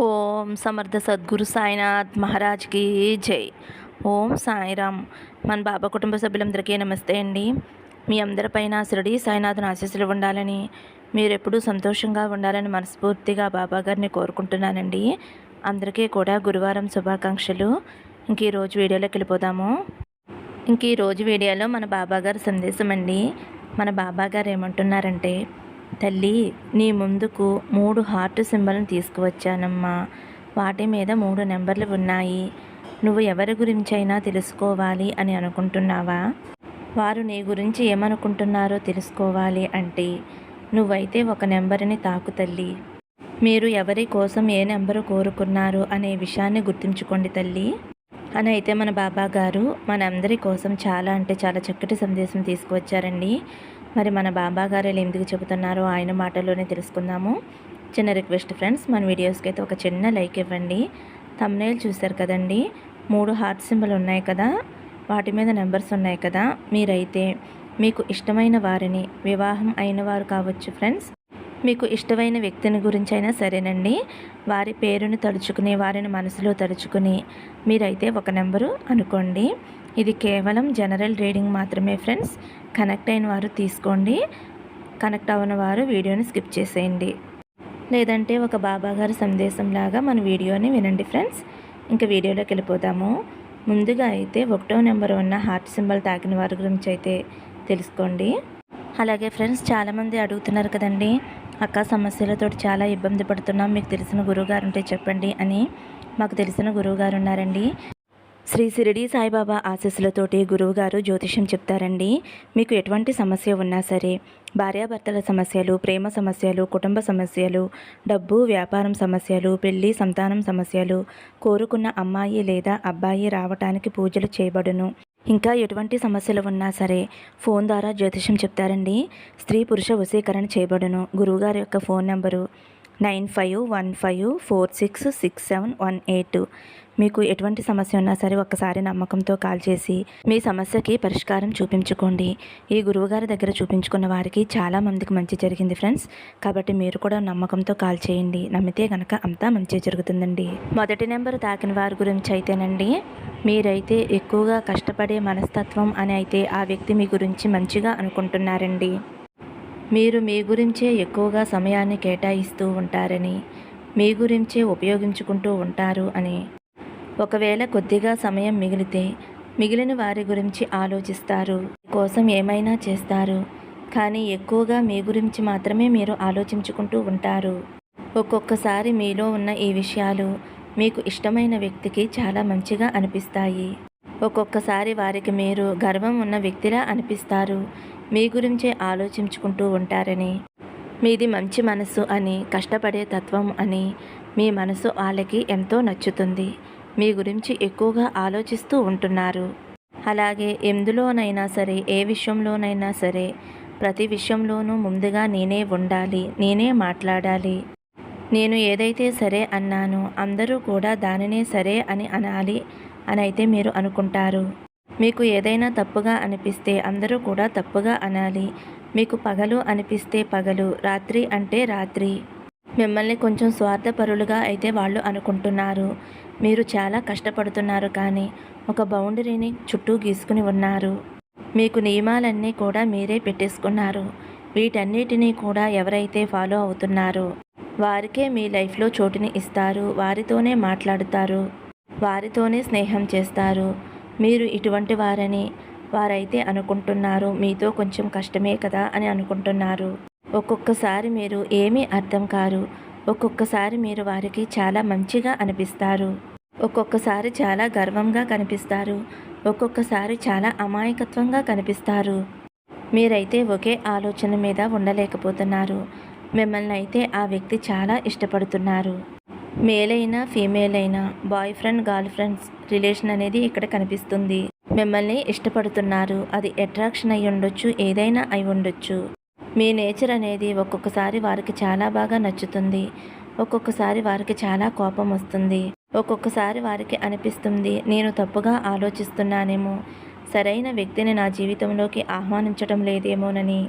ఓం సమర్థ సద్గురు సాయినాథ్ మహారాజ్కి జై. ఓం సాయిరామ్. మన బాబా కుటుంబ సభ్యులందరికీ నమస్తే అండి. మీ అందరిపైన శిరడి సాయినాథ్ని ఆశీస్సులు ఉండాలని మీరు ఎప్పుడూ సంతోషంగా ఉండాలని మనస్ఫూర్తిగా బాబా గారిని కోరుకుంటున్నానండి. అందరికీ కూడా గురువారం శుభాకాంక్షలు. ఇంక ఈరోజు వీడియోలోకి వెళ్ళిపోదాము. ఇంక ఈరోజు వీడియోలో మన బాబాగారి సందేశం అండి. మన బాబా గారు ఏమంటున్నారంటే తల్లి నీ ముందుకు మూడు హార్ట్ సింబల్ని తీసుకువచ్చానమ్మా. వాటి మీద మూడు నెంబర్లు ఉన్నాయి. నువ్వు ఎవరి గురించైనా తెలుసుకోవాలి అని అనుకుంటున్నావా? వారు నీ గురించి ఏమనుకుంటున్నారో తెలుసుకోవాలి అంటే నువ్వైతే ఒక నెంబర్ని తాకు తల్లి. మీరు ఎవరి కోసం ఏ నెంబరు కోరుకున్నారు అనే విషయాన్ని గుర్తుంచుకోండి తల్లి. అని అయితే మన బాబా గారు మనందరి కోసం చాలా అంటే చాలా చక్కటి సందేశం తీసుకువచ్చారండి. మరి మన బాబా గారు ఎందుకు చెబుతున్నారో ఆయన మాటల్లోనే తెలుసుకుందాము. చిన్న రిక్వెస్ట్ ఫ్రెండ్స్ మన వీడియోస్కి అయితే ఒక చిన్న లైక్ ఇవ్వండి. తమ్నేల్ చూశారు కదండి? మూడు హార్ట్ సింబల్ ఉన్నాయి కదా? వాటి మీద నెంబర్స్ ఉన్నాయి కదా? మీరైతే మీకు ఇష్టమైన వారిని వివాహం అయిన వారు కావచ్చు ఫ్రెండ్స్ మీకు ఇష్టమైన వ్యక్తిని గురించి అయినా సరేనండి. వారి పేరుని తలుచుకుని వారిని మనసులో తలుచుకుని మీరైతే ఒక నెంబరు అనుకోండి. ఇది కేవలం జనరల్ రీడింగ్ మాత్రమే ఫ్రెండ్స్. కనెక్ట్ అయిన వారు తీసుకోండి. కనెక్ట్ అవ్వని వారు వీడియోని స్కిప్ చేసేయండి. లేదంటే ఒక బాబా గారి సందేశంలాగా మన వీడియోని వినండి ఫ్రెండ్స్. ఇంకా వీడియోలోకి వెళ్ళిపోదాము. ముందుగా అయితే ఒకటో నెంబర్ ఉన్న హార్ట్ సింబల్ తాకిన వారి గురించి అయితే తెలుసుకోండి. అలాగే ఫ్రెండ్స్ చాలామంది అడుగుతున్నారు కదండి అక్క సమస్యలతో చాలా ఇబ్బంది పడుతున్నాం. మీకు తెలిసిన గురువుగారు ఉంటే చెప్పండి అని. మాకు తెలిసిన గురువుగారు ఉన్నారండి. శ్రీ సిరిడి సాయిబాబా ఆశీస్సులతోటి గురువుగారు జ్యోతిష్యం చెప్తారండి. మీకు ఎటువంటి సమస్య ఉన్నా సరే భార్యాభర్తల సమస్యలు ప్రేమ సమస్యలు కుటుంబ సమస్యలు డబ్బు వ్యాపారం సమస్యలు పెళ్ళి సంతానం సమస్యలు కోరుకున్న అమ్మాయి లేదా అబ్బాయి రావటానికి పూజలు చేయబడును. ఇంకా ఎటువంటి సమస్యలు ఉన్నా సరే ఫోన్ ద్వారా జ్యోతిష్యం చెప్తారండి. స్త్రీ పురుష వశీకరణ చేయబడును. గురువుగారి యొక్క phone number nine five one five four six six seven one eight. మీకు ఎటువంటి సమస్య ఉన్నా సరే ఒక్కసారి నమ్మకంతో కాల్ చేసి మీ సమస్యకి పరిష్కారం చూపించుకోండి. ఈ గురువుగారి దగ్గర చూపించుకున్న వారికి చాలా మందికి మంచి జరిగింది ఫ్రెండ్స్. కాబట్టి మీరు కూడా నమ్మకంతో కాల్ చేయండి. నమ్మితే కనుక అంతా మంచి జరుగుతుందండి. మొదటి నెంబర్ తాకిన వారి గురించి అయితేనండి మీరైతే ఎక్కువగా కష్టపడే మనస్తత్వం అని అయితే ఆ వ్యక్తి మీ గురించి మంచిగా అనుకుంటున్నారండి. మీరు మీ గురించే ఎక్కువగా సమయాన్ని కేటాయిస్తూ ఉంటారని మీ గురించే ఉపయోగించుకుంటూ ఉంటారు అని. ఒకవేళ కొద్దిగా సమయం మిగిలితే మిగిలిన వారి గురించి ఆలోచిస్తారు. కోసం ఏమైనా చేస్తారు. కానీ ఎక్కువగా మీ గురించి మాత్రమే మీరు ఆలోచించుకుంటూ ఉంటారు. ఒక్కొక్కసారి మీలో ఉన్న ఈ విషయాలు మీకు ఇష్టమైన వ్యక్తికి చాలా మంచిగా అనిపిస్తాయి. ఒక్కొక్కసారి వారికి మీరు గర్వం ఉన్న వ్యక్తిలా అనిపిస్తారు. మీ గురించే ఆలోచించుకుంటూ ఉంటారని. మీది మంచి మనసు అని కష్టపడే తత్వం అని మీ మనసు వాళ్ళకి ఎంతో నచ్చుతుంది. మీ గురించి ఎక్కువగా ఆలోచిస్తూ ఉంటున్నారు. అలాగే ఎందులోనైనా సరే ఏ విషయంలోనైనా సరే ప్రతి విషయంలోనూ ముందుగా నేనే ఉండాలి నేనే మాట్లాడాలి. నేను ఏదైతే సరే అన్నాను అందరూ కూడా దానినే సరే అని అనాలి అని అయితే మీరు అనుకుంటారు. మీకు ఏదైనా తప్పుగా అనిపిస్తే అందరూ కూడా తప్పుగా అనాలి. మీకు పగలు అనిపిస్తే పగలు రాత్రి అంటే రాత్రి. మిమ్మల్ని కొంచెం స్వార్థపరులుగా అయితే వాళ్ళు అనుకుంటున్నారు. మీరు చాలా కష్టపడుతున్నారు కానీ ఒక బౌండరీని చుట్టూ గీసుకుని ఉన్నారు. మీకు నియమాలన్నీ కూడా మీరే పెట్టేసుకున్నారు. వీటన్నిటినీ కూడా ఎవరైతే ఫాలో అవుతున్నారో వారికే మీ లైఫ్లో చోటుని ఇస్తారు. వారితోనే మాట్లాడుతారు. వారితోనే స్నేహం చేస్తారు. మీరు ఇటువంటి వారని వారైతే అనుకుంటున్నారు. మీతో కొంచెం కష్టమే కదా అని అనుకుంటున్నారు. ఒక్కొక్కసారి మీరు ఏమీ అర్థం కారు. ఒక్కొక్కసారి మీరు వారికి చాలా మంచిగా అనిపిస్తారు. ఒక్కొక్కసారి చాలా గర్వంగా కనిపిస్తారు. ఒక్కొక్కసారి చాలా అమాయకత్వంగా కనిపిస్తారు. మీరైతే ఒకే ఆలోచన మీద ఉండలేకపోతున్నారు. మిమ్మల్ని అయితే ఆ వ్యక్తి చాలా ఇష్టపడుతున్నారు. మేల్ అయినా ఫీమేల్ అయినా boy friend girl friends relation అనేది ఇక్కడ కనిపిస్తుంది. మిమ్మల్ని ఇష్టపడుతున్నారు. అది అట్రాక్షన్ అయి ఉండొచ్చు ఏదైనా అయి ఉండొచ్చు. మీ నేచర్ అనేది ఒక్కొక్కసారి వారికి చాలా బాగా నచ్చుతుంది. ఒక్కొక్కసారి వారికి చాలా కోపం వస్తుంది. ఒక్కొక్కసారి వారికి అనిపిస్తుంది నేను తప్పుగా ఆలోచిస్తున్నానేమో. సరైన వ్యక్తిని నా జీవితంలోకి ఆహ్వానించడం లేదేమోనని.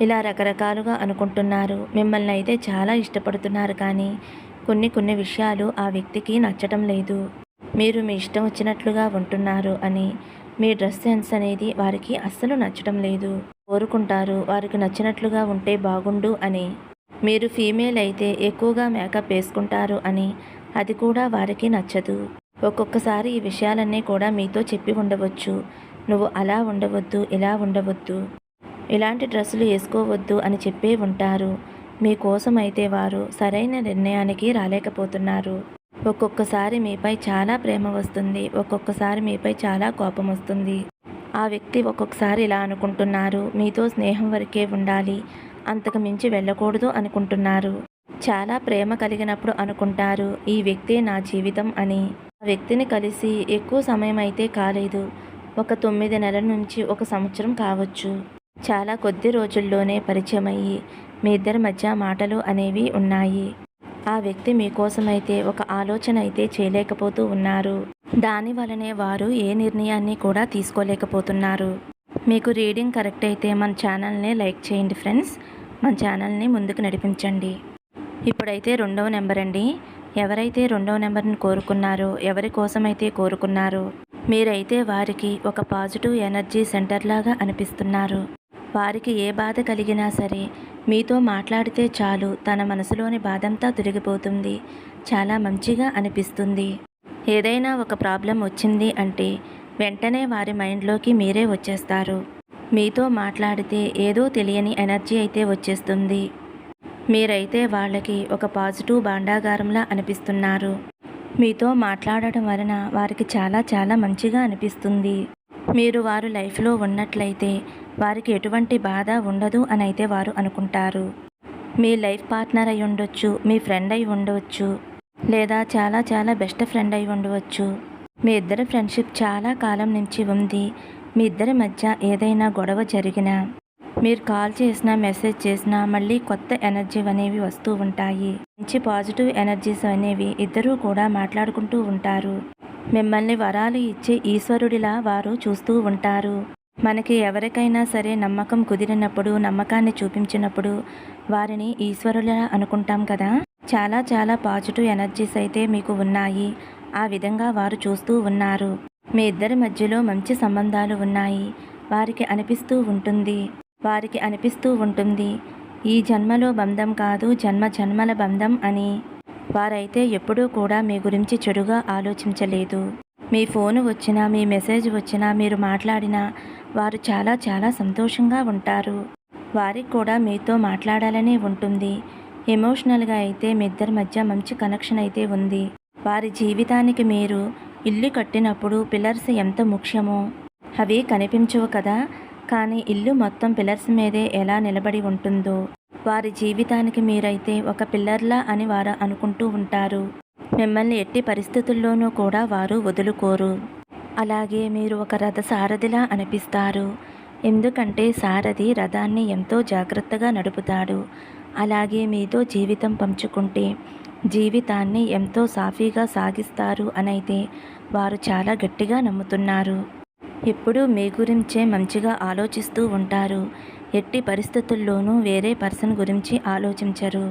ఇలా రకరకాలుగా అనుకుంటున్నారు. మిమ్మల్ని అయితే చాలా ఇష్టపడుతున్నారు కానీ కొన్ని కొన్ని విషయాలు ఆ వ్యక్తికి నచ్చటం లేదు. మీరు మీ ఇష్టం వచ్చినట్లుగా ఉంటున్నారు అని. మీ డ్రెస్ సెన్స్ అనేది వారికి అస్సలు నచ్చటం లేదు. కోరుకుంటారు వారికి నచ్చినట్లుగా ఉంటే బాగుండు అని. మీరు ఫీమేల్ అయితే ఎక్కువగా మేకప్ వేసుకుంటారు అని. అది కూడా వారికి నచ్చదు. ఒక్కొక్కసారి ఈ విషయాలన్నీ కూడా మీతో చెప్పి ఉండవచ్చు. నువ్వు అలా ఉండవద్దు ఇలా ఉండవద్దు. ఇలాంటి డ్రెస్సులు వేసుకోవద్దు అని చెప్పే ఉంటారు. మీకోసమైతే అయితే వారు సరైన నిర్ణయానికి రాలేకపోతున్నారు. ఒక్కొక్కసారి మీపై చాలా ప్రేమ వస్తుంది. ఒక్కొక్కసారి మీపై చాలా కోపం వస్తుంది. ఆ వ్యక్తి ఒక్కొక్కసారి ఇలా అనుకుంటున్నారు. మీతో స్నేహం వరకే ఉండాలి. అంతకు మించి వెళ్ళకూడదు అనుకుంటున్నారు. చాలా ప్రేమ కలిగినప్పుడు అనుకుంటారు. ఈ వ్యక్తే నా జీవితం అని. ఆ వ్యక్తిని కలిసి ఎక్కువ సమయం అయితే కాలేదు. ఒక తొమ్మిది నెలల నుంచి ఒక సంవత్సరం కావచ్చు. చాలా కొద్ది రోజుల్లోనే పరిచయం అయ్యి మీ ఇద్దరి మధ్య మాటలు అనేవి ఉన్నాయి. ఆ వ్యక్తి మీకోసమైతే ఒక ఆలోచన అయితే చేయలేకపోతూ ఉన్నారు. దాని వలనే వారు ఏ నిర్ణయాన్ని కూడా తీసుకోలేకపోతున్నారు. మీకు రీడింగ్ కరెక్ట్ అయితే మన ఛానల్ని లైక్ చేయండి ఫ్రెండ్స్. మన ఛానల్ని ముందుకు నడిపించండి. ఇప్పుడైతే రెండవ నెంబర్ అండి. ఎవరైతే రెండవ నెంబర్ని కోరుకున్నారో ఎవరి కోసమైతే కోరుకున్నారో మీరైతే వారికి ఒక పాజిటివ్ ఎనర్జీ సెంటర్ లాగా అనిపిస్తున్నారు. వారికి ఏ బాధ కలిగినా సరే మీతో మాట్లాడితే చాలు తన మనసులోని బాధంతా తొలగిపోతుంది. చాలా మంచిగా అనిపిస్తుంది. ఏదైనా ఒక ప్రాబ్లం వచ్చింది అంటే వెంటనే వారి మైండ్లోకి మీరే వచ్చేస్తారు. మీతో మాట్లాడితే ఏదో తెలియని ఎనర్జీ అయితే వచ్చేస్తుంది. మీరైతే వాళ్ళకి ఒక పాజిటివ్ భాండాగారంలా అనిపిస్తున్నారు. మీతో మాట్లాడటం వలన వారికి చాలా చాలా మంచిగా అనిపిస్తుంది. మీరు వారు లైఫ్లో ఉన్నట్లయితే వారికి ఎటువంటి బాధ ఉండదు అని అయితే వారు అనుకుంటారు. మీ లైఫ్ పార్ట్నర్ అయి ఉండొచ్చు మీ ఫ్రెండ్ అయి ఉండవచ్చు లేదా చాలా చాలా బెస్ట్ ఫ్రెండ్ అయి ఉండవచ్చు మీ ఇద్దరి ఫ్రెండ్షిప్ చాలా కాలం నుంచి ఉంది. మీ ఇద్దరి మధ్య ఏదైనా గొడవ జరిగినా మీరు కాల్ చేసినా మెసేజ్ చేసినా మళ్ళీ కొత్త ఎనర్జీ అనేవి వస్తూ ఉంటాయి. మంచి పాజిటివ్ ఎనర్జీస్ అనేవి ఇద్దరూ కూడా మాట్లాడుకుంటూ ఉంటారు. మిమ్మల్ని వరాలు ఇచ్చే ఈశ్వరుడిలా వారు చూస్తూ ఉంటారు. మనకి ఎవరికైనా సరే నమ్మకం కుదిరినప్పుడు నమ్మకాన్ని చూపించినప్పుడు వారిని ఈశ్వరులా అనుకుంటాం కదా? చాలా చాలా పాజిటివ్ ఎనర్జీస్ అయితే మీకు ఉన్నాయి. ఆ విధంగా వారు చూస్తూ ఉన్నారు. మీ ఇద్దరి మధ్యలో మంచి సంబంధాలు ఉన్నాయి. వారికి అనిపిస్తూ ఉంటుంది. వారికి అనిపిస్తూ ఉంటుంది. ఈ జన్మలో బంధం కాదు జన్మ జన్మల బంధం అని. వారైతే ఎప్పుడూ కూడా మీ గురించి చెడుగా ఆలోచించలేదు. మీ ఫోన్ వచ్చినా మీ మెసేజ్ వచ్చినా మీరు మాట్లాడినా వారు చాలా చాలా సంతోషంగా ఉంటారు. వారికి కూడా మీతో మాట్లాడాలనే ఉంటుంది. ఎమోషనల్గా అయితే మీ ఇద్దరి మధ్య మంచి కనెక్షన్ అయితే ఉంది. వారి జీవితానికి మీరు ఇల్లు కట్టినప్పుడు పిల్లర్స్ ఎంత ముఖ్యమో అవి కనిపించవు కదా. కానీ ఇల్లు మొత్తం పిల్లర్స్ మీదే ఎలా నిలబడి ఉంటుందో. వారి జీవితానికి మీరైతే ఒక పిల్లర్లా అని వారు అనుకుంటూ ఉంటారు. మిమ్మల్ని ఎట్టి పరిస్థితుల్లోనూ కూడా వారు వదులుకోరు. అలాగే మీరు ఒక రథ సారథిలా అనిపిస్తారు. ఎందుకంటే సారథి రథాన్ని ఎంతో జాగ్రత్తగా నడుపుతాడు. అలాగే మీతో జీవితం పంచుకుంటే జీవితాన్ని ఎంతో సాఫీగా సాగిస్తారు అనైతే వారు చాలా గట్టిగా నమ్ముతున్నారు. ఎప్పుడూ మీ గురించే మంచిగా ఆలోచిస్తూ ఉంటారు. ఎట్టి పరిస్థితుల్లోనూ వేరే పర్సన్ గురించి ఆలోచించరు.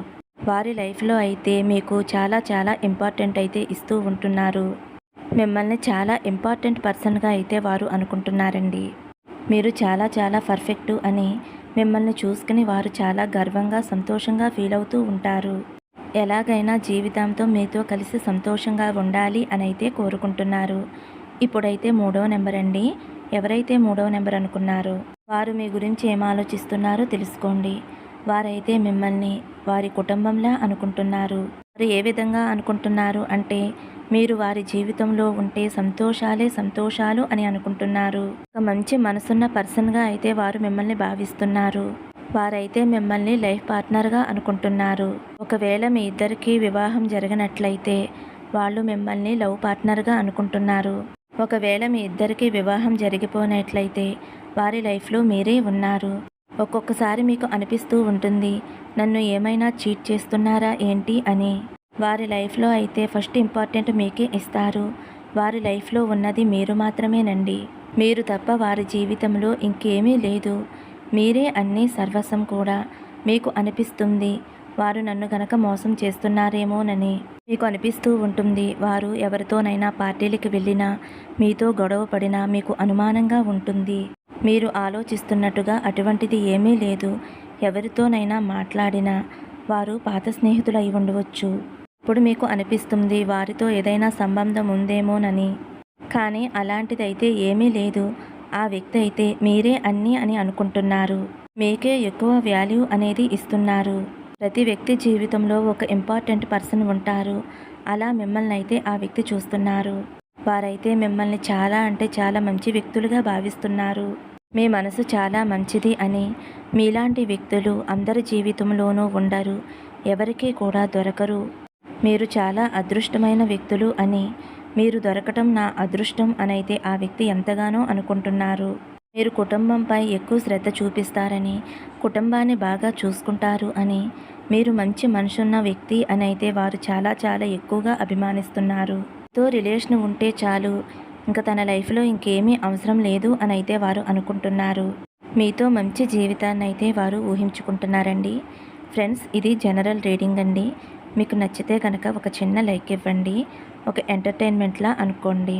వారి లైఫ్లో అయితే మీకు చాలా చాలా ఇంపార్టెంట్ అయితే ఇస్తూ ఉంటున్నారు. మిమ్మల్ని చాలా ఇంపార్టెంట్ పర్సన్గా అయితే వారు అనుకుంటున్నారండి. మీరు చాలా చాలా పర్ఫెక్టు అని మిమ్మల్ని చూసుకుని వారు చాలా గర్వంగా సంతోషంగా ఫీల్ అవుతూ ఉంటారు. ఎలాగైనా జీవితంతో మీతో కలిసి సంతోషంగా ఉండాలి అని అయితే కోరుకుంటున్నారు. ఇప్పుడైతే మూడవ నెంబర్ అండి ఎవరైతే మూడవ నెంబర్ అనుకున్నారో వారు మీ గురించి ఏం ఆలోచిస్తున్నారో తెలుసుకోండి. వారైతే మిమ్మల్ని వారి కుటుంబంలా అనుకుంటున్నారు. వారు ఏ విధంగా అనుకుంటున్నారు అంటే మీరు వారి జీవితంలో ఉంటే సంతోషాలే సంతోషాలు అని అనుకుంటున్నారు. ఒక మంచి మనసున్న పర్సన్గా అయితే వారు మిమ్మల్ని భావిస్తున్నారు. వారైతే మిమ్మల్ని లైఫ్ పార్ట్నర్గా అనుకుంటున్నారు. ఒకవేళ మీ ఇద్దరికీ వివాహం జరిగినట్లయితే వాళ్ళు మిమ్మల్ని లవ్ పార్ట్నర్గా అనుకుంటున్నారు. ఒకవేళ మీ ఇద్దరికి వివాహం జరిగిపోయినట్లయితే వారి లైఫ్లో మీరే ఉన్నారు. ఒక్కొక్కసారి మీకు అనిపిస్తూ ఉంటుంది నన్ను ఏమైనా చీట్ చేస్తున్నారా ఏంటి అని. వారి లైఫ్లో అయితే ఫస్ట్ ఇంపార్టెంట్ మీకే ఇస్తారు. వారి లైఫ్లో ఉన్నది మీరు మాత్రమేనండి. మీరు తప్ప వారి జీవితంలో ఇంకేమీ లేదు. మీరే అన్నీ సర్వస్వం కూడా. మీకు అనిపిస్తుంది వారు నన్ను గనక మోసం చేస్తున్నారేమోనని మీకు అనిపిస్తూ ఉంటుంది. వారు ఎవరితోనైనా పార్టీలకు వెళ్ళినా మీతో గొడవ పడినా మీకు అనుమానంగా ఉంటుంది. మీరు ఆలోచిస్తున్నట్టుగా అటువంటిది ఏమీ లేదు. ఎవరితోనైనా మాట్లాడినా వారు పాత స్నేహితులు అయి ఉండవచ్చు. ఇప్పుడు మీకు అనిపిస్తుంది వారితో ఏదైనా సంబంధం ఉందేమోనని. కానీ అలాంటిదైతే ఏమీ లేదు. ఆ వ్యక్తి అయితే మీరే అన్నీ అని అనుకుంటున్నారు. మీకే ఎక్కువ వాల్యూ అనేది ఇస్తున్నారు. ప్రతి వ్యక్తి జీవితంలో ఒక ఇంపార్టెంట్ పర్సన్ ఉంటారు. అలా మిమ్మల్ని అయితే ఆ వ్యక్తి చూస్తున్నారు. వారైతే మిమ్మల్ని చాలా అంటే చాలా మంచి వ్యక్తులుగా భావిస్తున్నారు. మీ మనసు చాలా మంచిది అని మీలాంటి వ్యక్తులు అందరి జీవితంలోనూ ఉండరు. ఎవరికీ కూడా దొరకరు. మీరు చాలా అదృష్టమైన వ్యక్తులు అని మీరు దొరకటం నా అదృష్టం అనైతే ఆ వ్యక్తి ఎంతగానో అనుకుంటున్నారు. మీరు కుటుంబంపై ఎక్కువ శ్రద్ధ చూపిస్తారని కుటుంబాన్ని బాగా చూసుకుంటారు అని మీరు మంచి మనసున్న వ్యక్తి అని అయితే వారు చాలా చాలా ఎక్కువగా అభిమానిస్తున్నారు. తో రిలేషన్ ఉంటే చాలు ఇంకా తన లైఫ్లో ఇంకేమీ అవసరం లేదు అని అయితే వారు అనుకుంటున్నారు. మీతో మంచి జీవితాన్ని అయితే వారు ఊహించుకుంటున్నారండి. ఫ్రెండ్స్ ఇది జనరల్ రీడింగ్ అండి. మీకు నచ్చితే కనుక ఒక చిన్న లైక్ ఇవ్వండి. ఒక ఎంటర్టైన్మెంట్లా అనుకోండి.